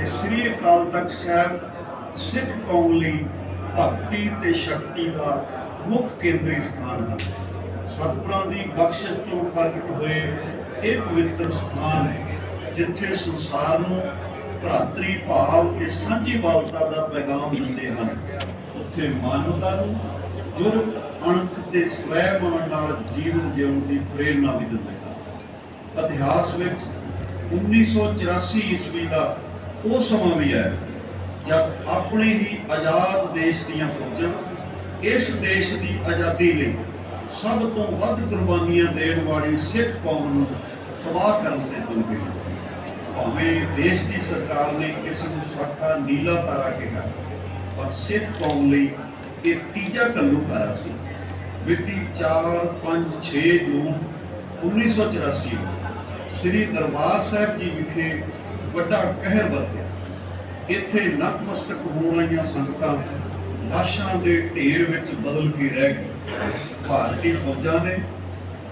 ਕਿ ਸ੍ਰੀ ਅਕਾਲ ਤਖਤ ਸਾਹਿਬ ਸਿੱਖ ਕੌਮ ਲਈ ਭਗਤੀ ਤੇ ਸ਼ਕਤੀ ਦਾ ਮੁੱਖ ਕੇਂਦਰੀ ਸਥਾਨ ਹੈ ਸਤਿਗੁਰਾਂ ਦੀ ਬਖਸ਼ਿਸ਼ ਤੋਂ ਪ੍ਰਗਟ ਹੋਏ ਇਹ ਪਵਿੱਤਰ ਸਥਾਨ ਜਿੱਥੇ ਸੰਸਾਰ ਨੂੰ ਭਰਾਤਰੀ ਭਾਵ ਤੇ ਸਾਂਝੀਵਾਲਤਾ ਦਾ ਪੈਗਾਮ ਦਿੰਦੇ ਹਨ। ਉੱਥੇ ਮਾਨਵਤਾ ਨੂੰ ਜੁਰਤ, ਅਣਖ ਤੇ ਸਵੈਮਾਨ ਨਾਲ ਜੀਵਨ ਜਿਉਣ ਦੀ ਪ੍ਰੇਰਣਾ ਵੀ ਦਿੰਦੇ ਹਨ। ਇਤਿਹਾਸ ਵਿੱਚ 1984 ਈਸਵੀ ਦਾ ਉਹ ਸਮਾਂ ਵੀ ਹੈ ਜਦ ਆਪਣੇ ਹੀ ਆਜ਼ਾਦ ਦੇਸ਼ ਦੀਆਂ ਫੌਜਾਂ ਇਸ ਦੇਸ਼ ਦੀ ਆਜ਼ਾਦੀ ਲਈ ਸਭ ਤੋਂ ਵੱਧ ਕੁਰਬਾਨੀਆਂ ਦੇਣ ਵਾਲੀ ਸਿੱਖ ਕੌਮ ਨੂੰ ਤਬਾਹ ਕਰਨ ਤੇ ਤੁਲ ਗਈ ਭਾਵੇਂ ਦੇਸ਼ ਦੀ ਸਰਕਾਰ ਨੇ ਇਸ ਨੂੰ ਸਾਕਾ ਨੀਲਾ ਤਾਰਾ ਕਿਹਾ, ਪਰ ਸਿੱਖ ਕੌਮ ਲਈ ਇਹ ਤੀਜਾ ਘੱਲੂਘਾਰਾ ਸੀ। ਮਿਤੀ 4 5 6 ਜੂਨ 1984 ਸ੍ਰੀ ਦਰਬਾਰ ਸਾਹਿਬ ਜੀ ਵਿਖੇ ਵੱਡਾ ਕਹਿਰ ਵਰਤਿਆ। ਇੱਥੇ ਨਤਮਸਤਕ ਹੋਣ ਵਾਲੀਆਂ ਸੰਗਤਾਂ ਲਾਸ਼ਾਂ ਦੇ ਢੇਰ ਵਿੱਚ ਬਦਲ ਕੇ ਰਹਿ ਗਏ ਭਾਰਤੀ ਫੌਜਾਂ ਨੇ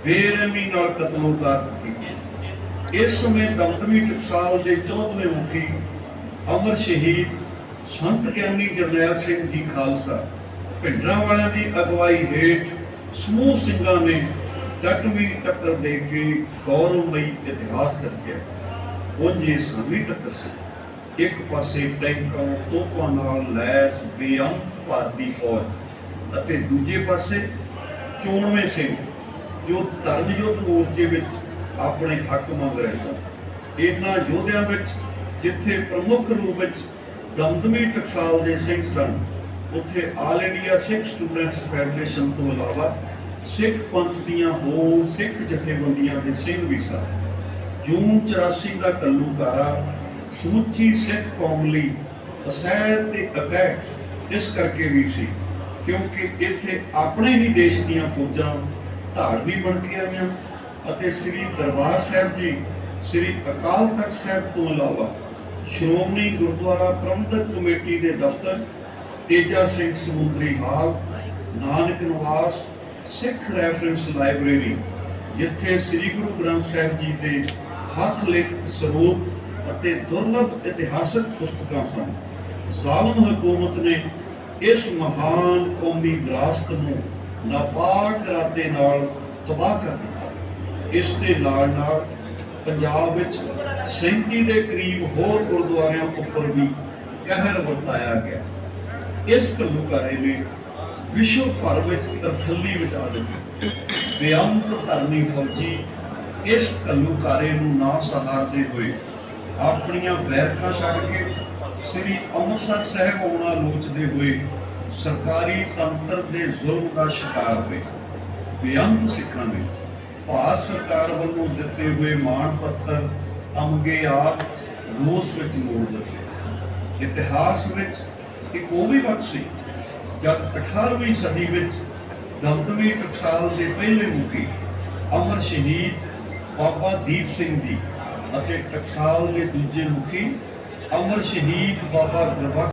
ਬੇਰਹਿਮੀ ਨਾਲ ਕਤਲੋਗਾਰਤ ਕੀਤੀ ਇਸ ਸਮੇਂ ਦਮਦਮੀ ਟਕਸਾਲ ਦੇ 14ਵੇਂ ਮੁਖੀ ਅਮਰ ਸ਼ਹੀਦ ਸੰਤ ਗਿਆਨੀ ਜਰਨੈਲ ਸਿੰਘ ਜੀ ਖਾਲਸਾ, ਭਿੰਡਰਾਂ ਵਾਲਿਆਂ ਦੀ ਅਗਵਾਈ ਹੇਠ ਸਮੂਹ ਸਿੰਘਾਂ ਨੇ ਡਟਵੀਂ ਟੱਕਰ ਦੇ ਕੇ ਗੌਰਵਮਈ ਇਤਿਹਾਸ ਸਿਰਜਿਆ ਉਹਜੇ ਸਮੀ ਟੱਕਰ ਸੀ ਇੱਕ ਪਾਸੇ ਟੈਂਕਾਂ ਤੋਪਾਂ ਨਾਲ ਲੈਸ, ਬੇਅੰਤ ਭਾਰਤੀ ਫੌਜ ਅਤੇ ਦੂਜੇ ਪਾਸੇ ਚੋਣਵੇਂ ਸਿੰਘ, ਜੋ ਧਰਮ ਯੁੱਧ ਮੋਰਚੇ ਵਿੱਚ ਆਪਣੇ ਹੱਕ ਮੰਗ ਰਹੇ ਸਨ। ਇਹਨਾਂ ਯੋਧਿਆਂ ਵਿੱਚ, ਜਿੱਥੇ ਪ੍ਰਮੁੱਖ ਰੂਪ ਵਿੱਚ ਦਮਦਮੀ ਟਕਸਾਲ ਦੇ ਸਿੰਘ ਸਨ, ਉੱਥੇ ਆਲ ਇੰਡੀਆ ਸਿੱਖ ਸਟੂਡੈਂਟਸ ਫੈਡਰੇਸ਼ਨ ਤੋਂ ਇਲਾਵਾ ਸਿੱਖ ਪੰਥ ਦੀਆਂ ਹੋਰ ਸਿੱਖ ਜਥੇਬੰਦੀਆਂ ਦੇ ਸਿੰਘ ਵੀ ਸਨ। ਜੂਨ 84 ਦਾ ਕੱਲੂਕਾਰਾ ਸਮੁੱਚੀ ਸਿੱਖ ਕੌਮ ਲਈ ਅਸਹਿ ਤੇ ਅਕਹਿ ਇਸ ਕਰਕੇ ਵੀ ਸੀ, ਕਿਉਂਕਿ ਇੱਥੇ ਆਪਣੇ ਹੀ ਦੇਸ਼ ਦੀਆਂ ਫੌਜਾਂ ਧਾੜਵੀ ਬਣ ਕੇ ਆਈਆਂ ਅਤੇ ਸ੍ਰੀ ਦਰਬਾਰ ਸਾਹਿਬ ਜੀ, ਸ੍ਰੀ ਅਕਾਲ ਤਖਤ ਸਾਹਿਬ ਤੋਂ ਇਲਾਵਾ ਸ਼੍ਰੋਮਣੀ ਗੁਰਦੁਆਰਾ ਪ੍ਰਬੰਧਕ ਕਮੇਟੀ ਦੇ ਦਫ਼ਤਰ, ਤੇਜਾ ਸਿੰਘ ਸਮੁੰਦਰੀ ਹਾਲ, ਨਾਨਕ ਨਿਵਾਸ, ਸਿੱਖ ਰੈਫਰੈਂਸ ਲਾਇਬ੍ਰੇਰੀ ਜਿੱਥੇ ਸ੍ਰੀ ਗੁਰੂ ਗ੍ਰੰਥ ਸਾਹਿਬ ਜੀ ਦੇ ਹੱਥ ਲਿਖਤ ਸਰੂਪ ਅਤੇ ਦੁਰਲਭ ਇਤਿਹਾਸਕ ਪੁਸਤਕਾਂ ਸਨ। ਜ਼ਾਲਮ ਹਕੂਮਤ ਨੇ ਇਸ ਮਹਾਨ ਕੌਮੀ ਵਿਰਾਸਤ ਨੂੰ ਨਾਪਾਕ ਇਰਾਦੇ ਨਾਲ ਤਬਾਹ ਕਰ ਦਿੱਤਾ। ਇਸ ਦੇ ਨਾਲ ਨਾਲ ਪੰਜਾਬ ਵਿੱਚ 37 ਦੇ ਕਰੀਬ ਹੋਰ ਗੁਰਦੁਆਰਿਆਂ ਉੱਪਰ ਵੀ ਕਹਿਰ ਵਰਤਾਇਆ ਗਿਆ। ਇਸ ਘੱਲੂਘਾਰੇ ਨੇ ਵਿਸ਼ਵ ਭਰ ਵਿੱਚ ਤਰਥੱਲੀ ਮਚਾ ਦਿੱਤੀ। ਬੇਅੰਤ ਧਰਮੀ ਫੌਜੀ ਇਸ ਘੱਲੂਘਾਰੇ ਨੂੰ ਨਾ ਸਹਾਰਦੇ ਹੋਏ ਆਪਣੀਆਂ ਬੈਰਕਾਂ ਛੱਡ ਕੇ ਸ੍ਰੀ ਅੰਮ੍ਰਿਤਸਰ ਸਾਹਿਬ ਆਉਣਾ ਲੋਚਦੇ ਹੋਏ ਸਰਕਾਰੀ ਤੰਤਰ ਦੇ ਜ਼ੁਲਮ ਦਾ ਸ਼ਿਕਾਰ ਹੋਏ। ਬੇਅੰਤ ਸਿੱਖਾਂ ਨੇ ਭਾਰਤ ਸਰਕਾਰ ਵੱਲੋਂ ਦਿੱਤੇ ਹੋਏ ਮਾਣ ਪੱਤਰ ਅਮਗੇ ਆਪ ਰੋਸ ਵਿੱਚ ਮੋੜ ਦਿੱਤੇ। ਇਤਿਹਾਸ ਵਿੱਚ ਇੱਕ ਉਹ ਵੀ ਵਕਤ ਸੀ ਜਦ 18ਵੀਂ ਸਦੀ ਵਿੱਚ ਦਮਦਮੀ ਟਕਸਾਲ ਦੇ ਪਹਿਲੇ ਮੁਖੀ ਅਮਰ ਸ਼ਹੀਦ ਬਾਬਾ ਦੀਪ ਸਿੰਘ ਜੀ ਅਤੇ ਟਕਸਾਲ ਦੇ ਦੂਜੇ ਮੁਖੀ ਅਮਰ ਸ਼ਹੀਦ ਬਾਬਾ ਗੁਰਬਖਸ਼